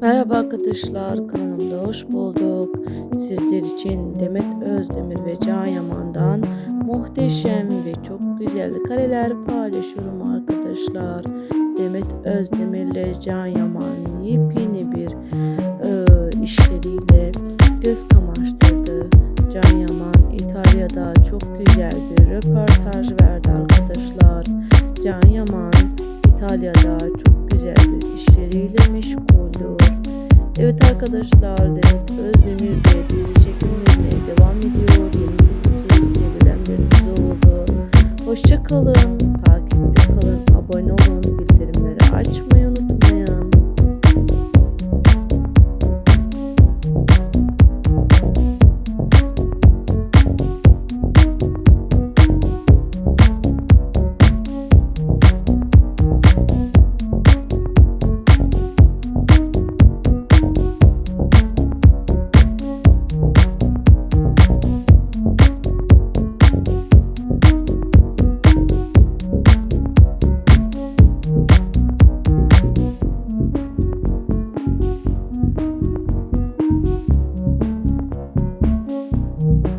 Merhaba arkadaşlar, kanalımda hoş bulduk. Sizler için Demet Özdemir ve Can Yaman'dan muhteşem ve çok güzel kareler paylaşıyorum arkadaşlar. Demet Özdemir ile Can Yaman yepyeni bir e, işleriyle göz kamaştırdı. Can Yaman İtalya'da çok güzel bir röportaj verdi arkadaşlar. Can Yaman İtalya'da çok Evet arkadaşlar Demet Özdemir de dizi çekimlerine devam ediyor. Yeni dizisi sevilen bir dizi oldu. Hoşçakalın.